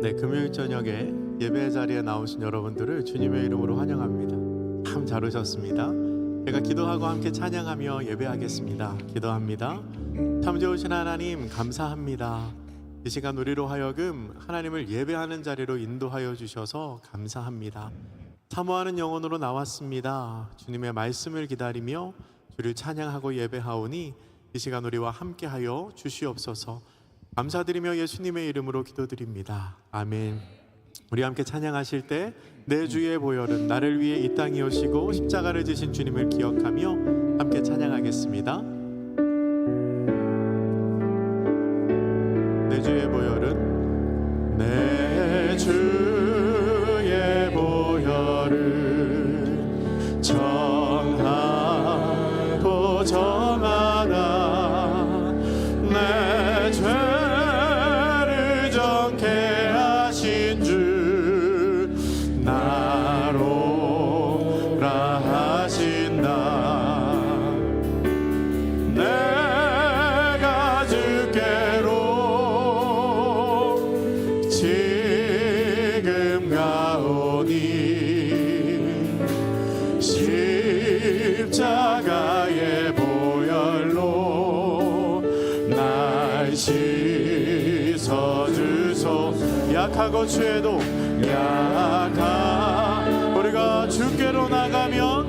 네, 금요일 저녁에 예배 자리에 나오신 여러분들을 주님의 이름으로 환영합니다. 참 잘 오셨습니다. 제가 기도하고 함께 찬양하며 예배하겠습니다. 기도합니다. 참 좋으신 하나님 감사합니다. 이 시간 우리로 하여금 하나님을 예배하는 자리로 인도하여 주셔서 감사합니다. 사모하는 영혼으로 나왔습니다. 주님의 말씀을 기다리며 주를 찬양하고 예배하오니 이 시간 우리와 함께하여 주시옵소서. 감사드리며 예수님의 이름으로 기도드립니다. 아멘. 우리 함께 찬양하실 때 내 주의 보혈은 나를 위해 이 땅에 오시고 십자가를 지신 주님을 기억하며 함께 찬양하겠습니다. 내 주의 보혈은 내 씻어주소. 약하고 취해도 약한 우리가 주께로 나가면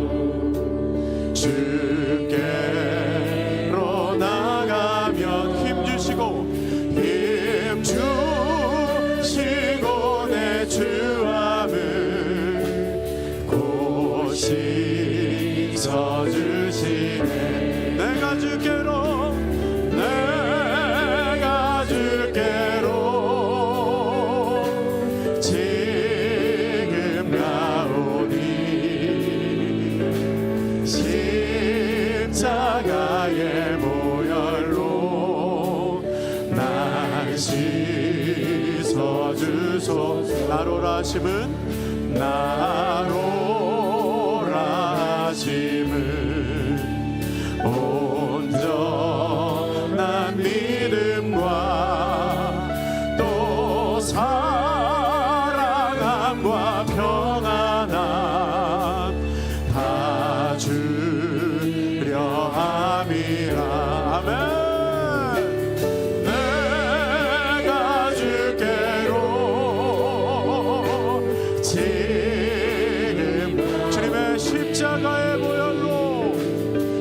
십자가의 보혈로 날 씻어주소. 나로라 하심은 나로라 하심은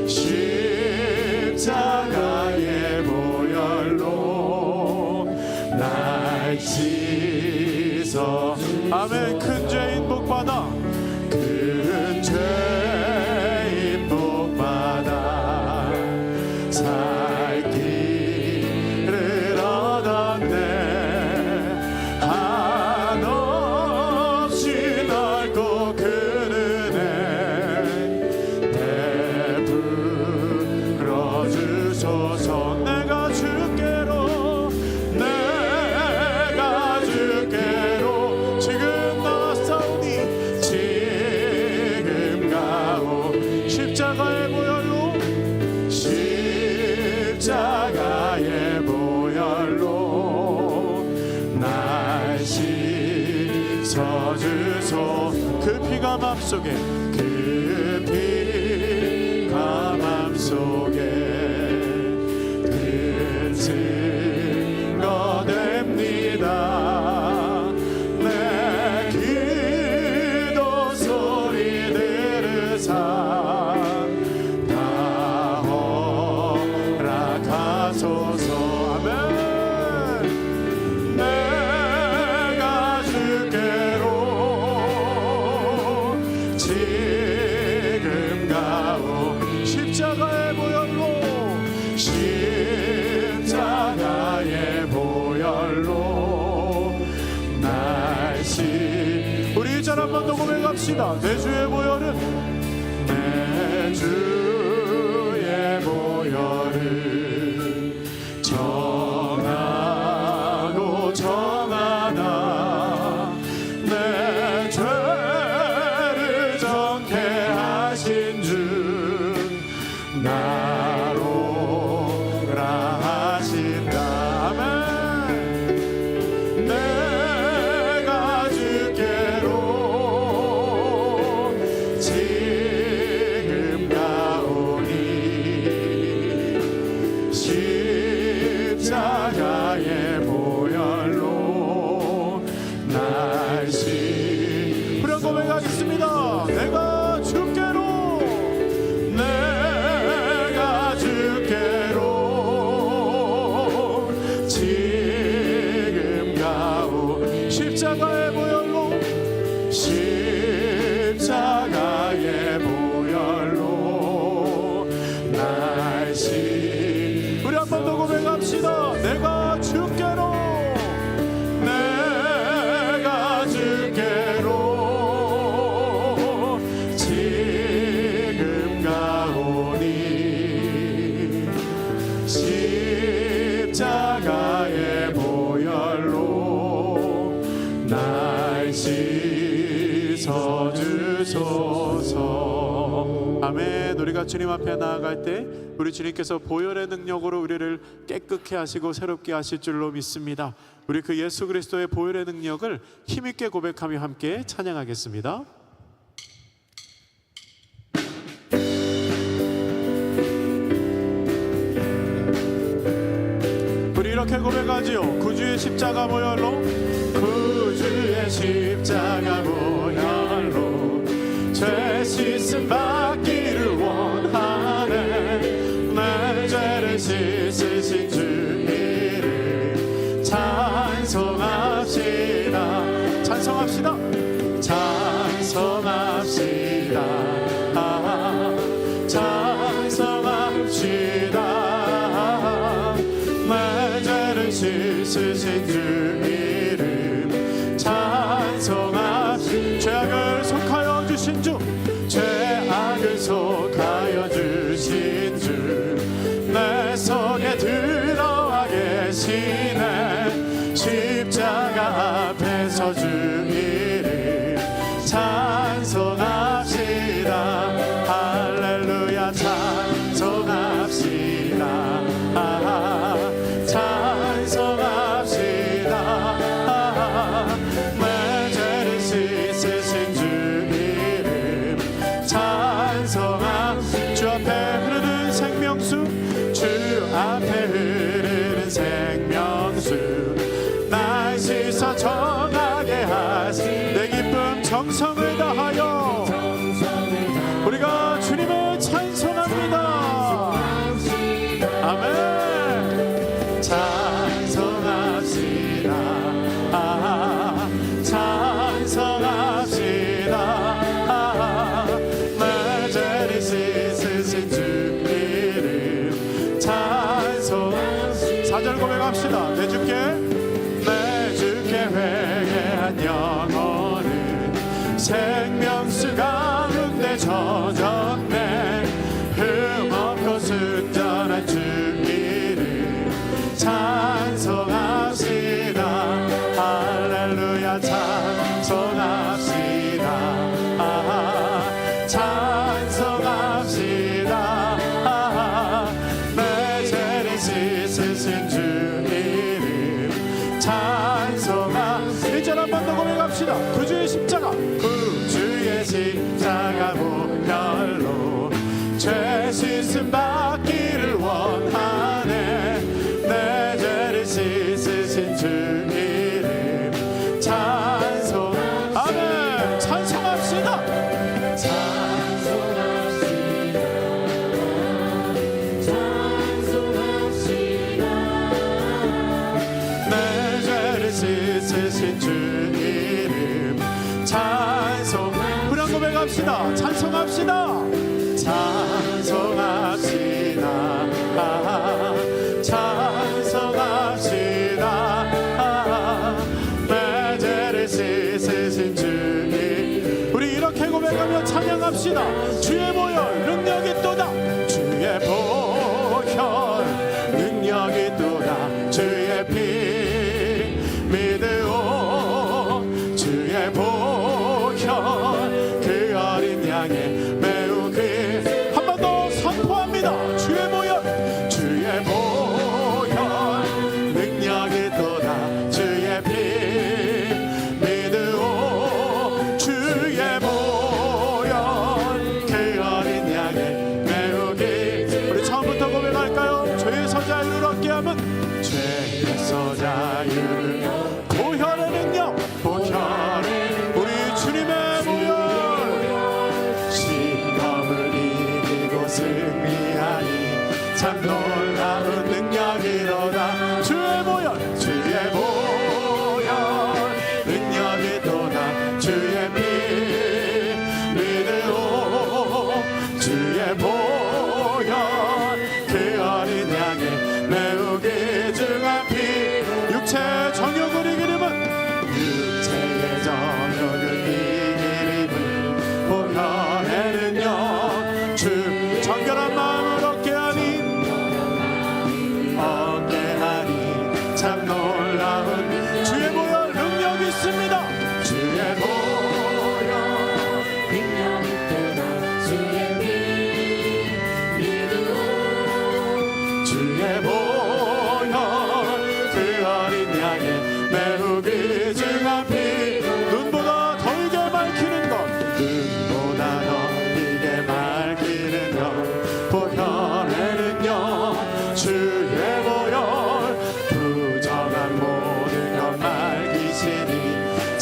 십 십자가의 보혈로 십자가의 보혈로 날 씻어 주소. 그 피가 맘속에 그 피가 맘속에 고백합시다 내 주의 보 주님 앞에 나아갈 때 우리 주님께서 보혈의 능력으로 우리를 깨끗케 하시고 새롭게 하실 줄로 믿습니다. 우리 그 예수 그리스도의 보혈의 능력을 힘있게 고백하며 함께 찬양하겠습니다. 우리 이렇게 고백하지요. 구주의 십자가 보혈로 구주의 십자가 보혈로 죄 씻음 받기 Conhecido Amen.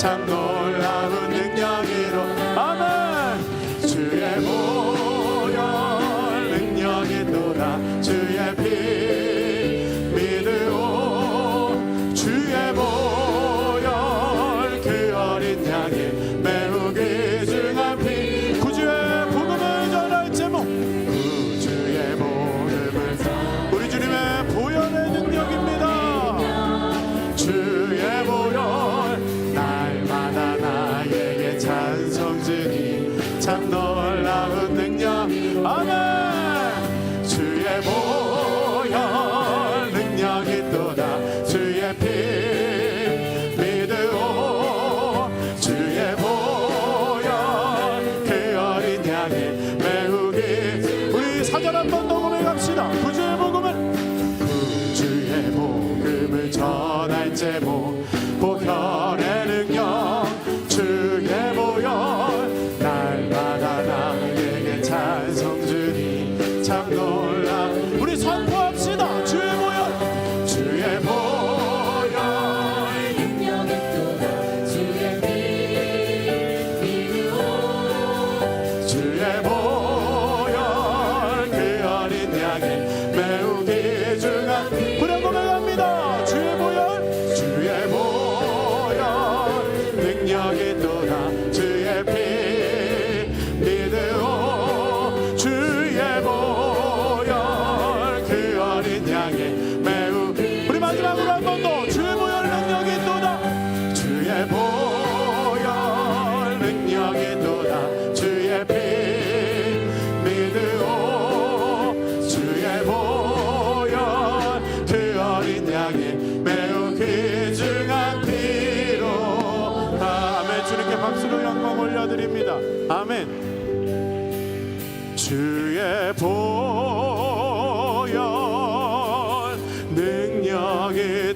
참 놀라운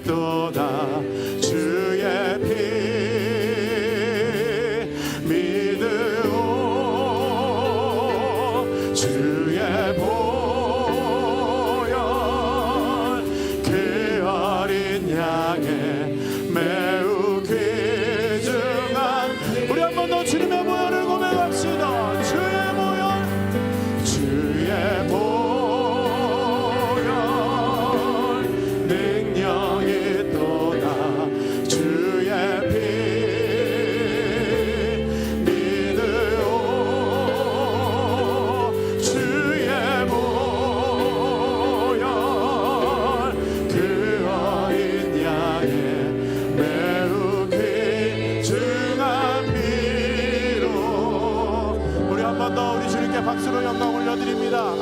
toda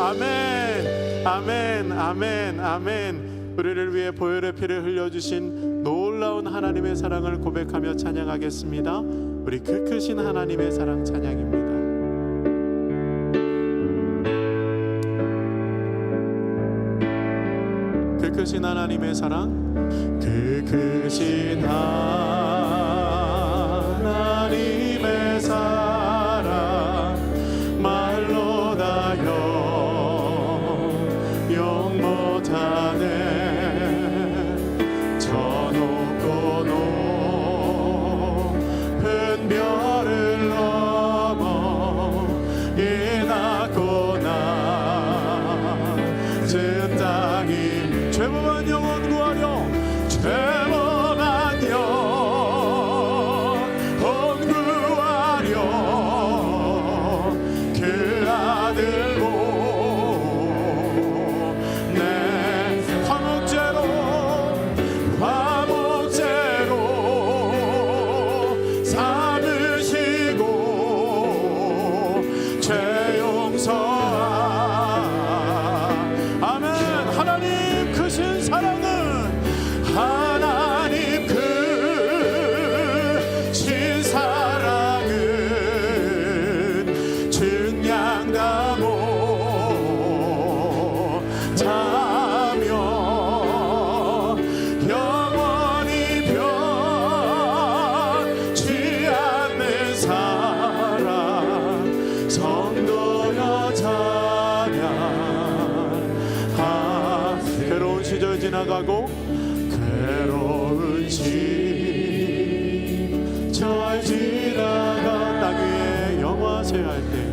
아멘, 아멘, 아멘, 아멘. 우리를 위해 보혈의 피를 흘려주신 놀라운 하나님의 사랑을 고백하며 찬양하겠습니다. 우리 그 크신 하나님의 사랑 찬양입니다. 그 크신 하나님의 사랑, 그 크신 하나님. 해체할 때.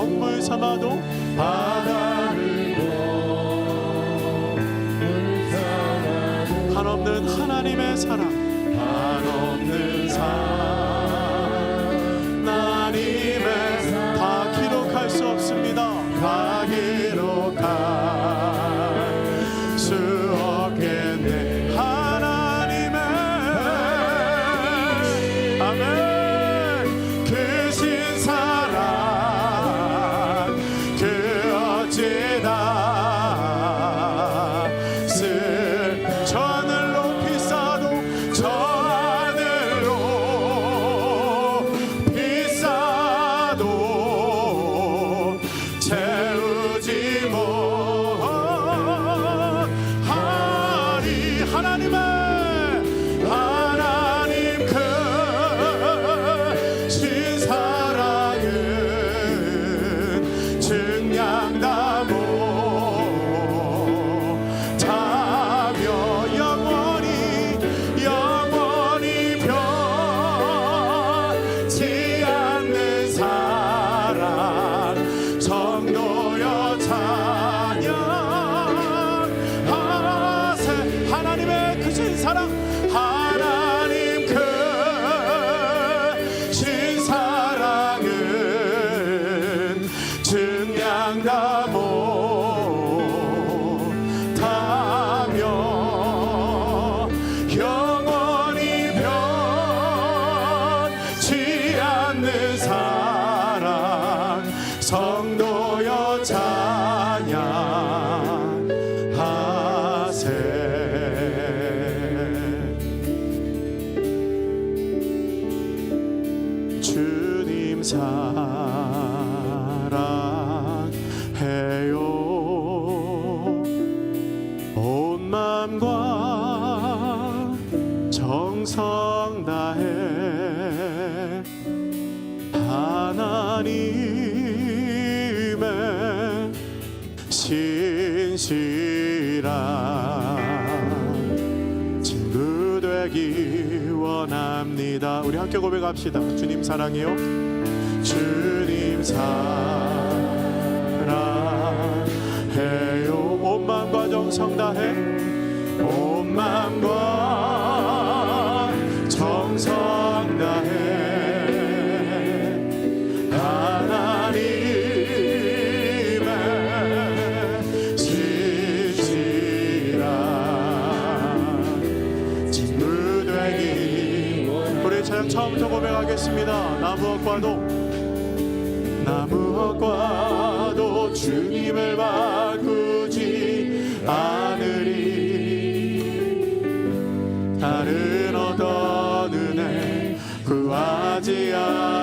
원물 삼아도 바다를 한없는 하나님의 사랑 한없는 사랑. 정성 다해 하나님의 신실한 친구 되기 원합니다. 우리 학교 고백합시다. 주님 사랑해요. 주님 사랑해요. 온 마음과 정성 다해 온 마음과 처음부터 고백하겠습니다. 나무엇과도 나무엇과도 주님을 바꾸지 않으리 다른 어떤 은혜 구하지 않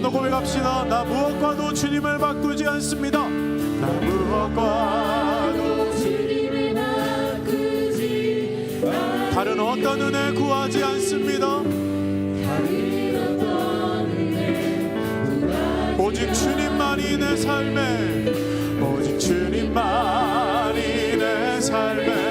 번더 고백합시다. 나 무엇과도 주님을 바꾸지 않습니다. 나 무엇과도 주님을 바꾸지 마 다른 어떤 은혜 구하지 않습니다. 오직 주님만이 내 삶에 오직 주님만이 내 삶에